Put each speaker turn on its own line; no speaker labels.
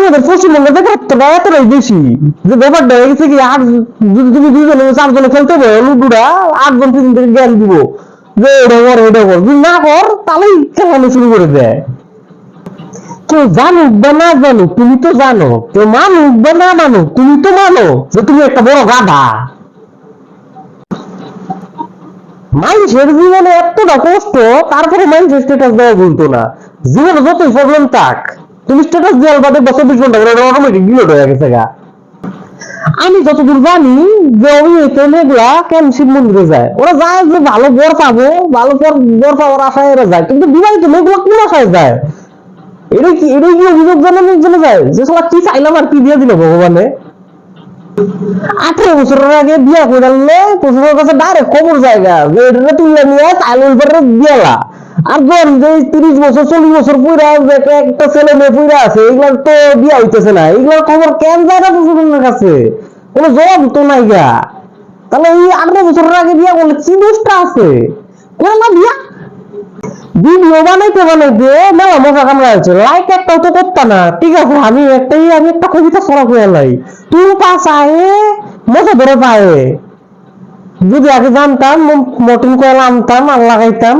আমাদের পশ্চিমবঙ্গে বেকারত্বটা এতটাই বেশি? যে ব্যাপারটা হয়ে গেছে কি আট যদি তুমি দুজনে চারজনে খেলতে হবে লুডুটা আটজন তিন থেকে জ্ঞান দিব। যে এটা কর এটা কর। যদি না কর, তাহলেই খেলানো শুরু করে দেয়। কেউ জানুক বা না জানুক, তুমি তো জানো। কেউ মানুক বা না মানুক, তুমি তো মানো যে তুমি একটা বড় গাধা। মানুষের জীবনে এতটা কষ্ট, তারপরে মানুষের স্ট্যাটাস দেওয়া না। জীবনে যতই প্রবলেম থাক তুমি স্ট্যাটাস দেওয়ার বাদে বা চব্বিশ ঘণ্টা করে অটোমেটিক ডিলিট হয়ে গেছে গা। আমি যতদূর জানি যে অভিনেত মেয়েগুলা কেন শিব মন্দিরে যায় ওরা যায় যে ভালো বর পাবো, ভালো বর বর পাওয়ার আশায় এরা যায়। কিন্তু বিবাহিত মেয়েগুলা কোন আশায় যায়? এটা কি এটা কি অভিযোগ জানানোর জন্য যায়? যে সবাই কি চাইলাম আর কি দিয়ে দিল ভগবানে? আঠারো বছরের আগে বিয়া করে আনলে প্রশাসনের কাছে ডাইরেক্ট খবর জায়গা যে এটা তুলে নিয়ে উপরে দিয়ালা আর জন যে তিরিশ বছর, চল্লিশ বছর পুরা একটা ছেলে মেয়ে পুরা আছে এগুলার তো বিয়া হইতেছে না। এগুলার খবর কেন যায় না প্রশাসনের কাছে? কোনো জবাব তো নাই গা। তাহলে এই আঠারো বছরের আগে বিয়া করলে কি আছে? করে না বিয়া? ভিডিও বানাইতে বানাইতে মেলা মজা কামড়াইছে। লাইক একটাও তো করতা না। ঠিক আছে, আমি একটাই, আমি একটা কবিতা ছড়া করে লাই। তুই পাশায় মজা ধরে পায়ে যদি আগে জানতাম মটন কয়েল আনতাম, আর লাগাইতাম।